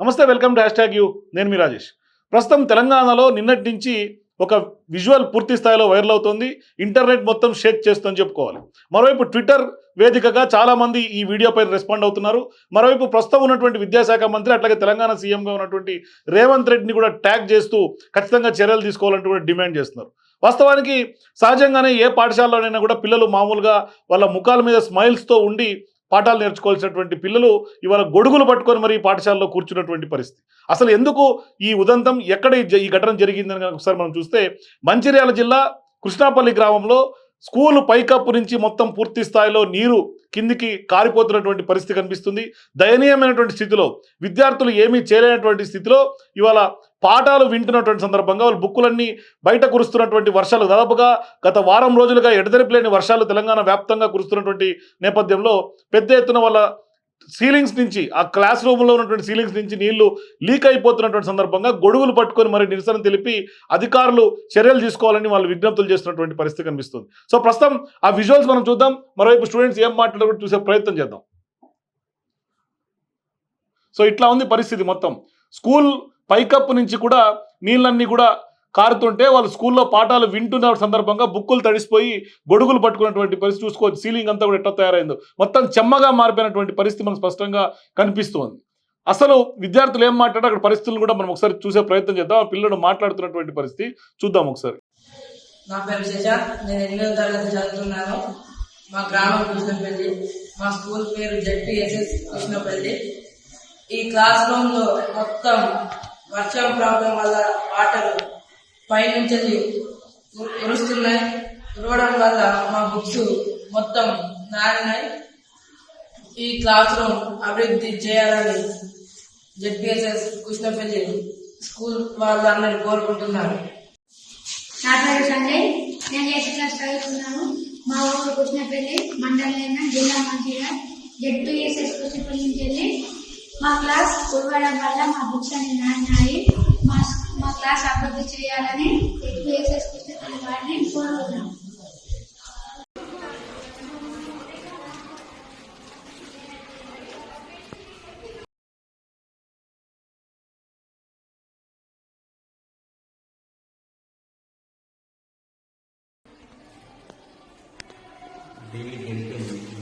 నమస్తే welcome to hashtag you. నేను మీ రాజేష్. ప్రస్తుతం తెలంగాణలో నిన్నటి నుంచి ఒక విజువల్ పూర్తి స్థాయిలో వైరల్ అవుతుంది. ఇంటర్నెట్ మొత్తం షేక్ చేస్తుందని చెప్పుకోవాలి. మరోవైపు ట్విట్టర్ వేదికగా చాలామంది ఈ వీడియోపై రెస్పాండ్ అవుతున్నారు. మరోవైపు ప్రస్తుతం ఉన్నటువంటి విద్యాశాఖ మంత్రి అట్లాగే తెలంగాణ సీఎంగా ఉన్నటువంటి రేవంత్ రెడ్డిని కూడా ట్యాగ్ చేస్తూ ఖచ్చితంగా చర్యలు తీసుకోవాలంటూ కూడా డిమాండ్ చేస్తున్నారు. వాస్తవానికి సహజంగానే ఏ పాఠశాలలోనైనా కూడా పిల్లలు మామూలుగా వాళ్ళ ముఖాల మీద స్మైల్స్తో ఉండి పాఠాలు నేర్చుకోవాల్సినటువంటి పిల్లలు ఇవాళ గొడుగులు పట్టుకొని మరి పాఠశాలలో కూర్చున్నటువంటి పరిస్థితి. అసలు ఎందుకు ఈ ఉదంతం ఎక్కడ ఈ జ- ఈ ఘటన జరిగిందని కనుక ఒకసారి మనం చూస్తే మంచిర్యాల జిల్లా కృష్ణాపల్లి గ్రామంలో స్కూలు పైకప్పు నుంచి మొత్తం పూర్తి స్థాయిలో నీరు కిందికి కారిపోతున్నటువంటి పరిస్థితి కనిపిస్తుంది. దయనీయమైనటువంటి స్థితిలో విద్యార్థులు ఏమీ చేయలేనటువంటి స్థితిలో ఇవాళ పాఠాలు వింటున్నటువంటి సందర్భంగా వాళ్ళు బుక్కులన్నీ బయట కురుస్తున్నటువంటి వర్షాలు. దాదాపుగా గత వారం రోజులుగా ఎడతెరిపిలేని వర్షాలు తెలంగాణ వ్యాప్తంగా కురుస్తున్నటువంటి నేపథ్యంలో పెద్ద ఎత్తున వాళ్ళ సీలింగ్స్ నుంచి ఆ క్లాస్ రూమ్లో ఉన్నటువంటి సీలింగ్స్ నుంచి నీళ్ళు లీక్ అయిపోతున్నటువంటి సందర్భంగా గొడుగులు పట్టుకొని మరి నిరసన తెలిపి అధికారులు చర్యలు తీసుకోవాలని వాళ్ళు విజ్ఞప్తులు చేస్తున్నటువంటి పరిస్థితి కనిపిస్తుంది. సో ప్రస్తుతం ఆ విజువల్స్ మనం చూద్దాం. మరోవైపు స్టూడెంట్స్ ఏం మాట్లాడారో చూసే ప్రయత్నం చేద్దాం. సో ఇట్లా ఉంది పరిస్థితి మొత్తం. స్కూల్ పైకప్పు నుంచి కూడా నీళ్ళన్నీ కూడా కారుతుంటే వాళ్ళు స్కూల్లో పాఠాలు వింటున్న సందర్భంగా బుక్కులు తడిసిపోయి గొడుగులు పట్టుకున్నటువంటి పరిస్థితి చూసుకోవచ్చు సీలింగ్ అంతా కూడా ఎట్లా తయారైందో. మొత్తం చెమ్మగా మారిపోయినటువంటి పరిస్థితి మనకు స్పష్టంగా కనిపిస్తోంది. అసలు విద్యార్థులు ఏం మాట్లాడారు అక్కడ పరిస్థితులు కూడా మనం ఒకసారి చూసే ప్రయత్నం చేద్దాం. ఆ పిల్లలు మాట్లాడుతున్నటువంటి పరిస్థితి చూద్దాం ఒకసారి. నా పేరు శశాంక్ నేను ఎనిమిదవ తరగతి చదువుతున్నాను. మా గ్రామం కృష్ణపల్లి. మా స్కూల్ పేరు జడ్పిఎస్ఎస్ కృష్ణపల్లి. ఈ క్లాస్ రూమ్లో మొత్తం వర్షం ప్రాబ్లం వల్ల వాటర్ పైనుంచి ఉరుస్తున్నాయి ఉరవడం వల్ల మా బుక్స్ మొత్తం నానినాయి. ఈ క్లాస్ రూమ్ అభివృద్ధి చేయాలని జెడ్పిఎస్ఎస్ కృష్ణపల్లి స్కూల్ వాళ్ళందరూ కోరుకుంటున్నారు. నా పేరు సంజయ్ నేను ఎయిత్ క్లాస్ చదువుతున్నాను? మా ఊరు కృష్ణపల్లి మండలం జిల్లా మంచిగా జెడ్పిఎస్ఎస్ కృష్ణపల్లి నుంచి వెళ్ళి మా క్లాస్ కురవడం వల్ల మా బుక్స్ అన్ని నాన్నాయి మా మా క్లాస్ అభివృద్ధి చేయాలని జెడ్పీఎస్ఎస్ కృష్ణపల్లి వారిని కోరుతున్నాను డైలీ గెలిపోయింది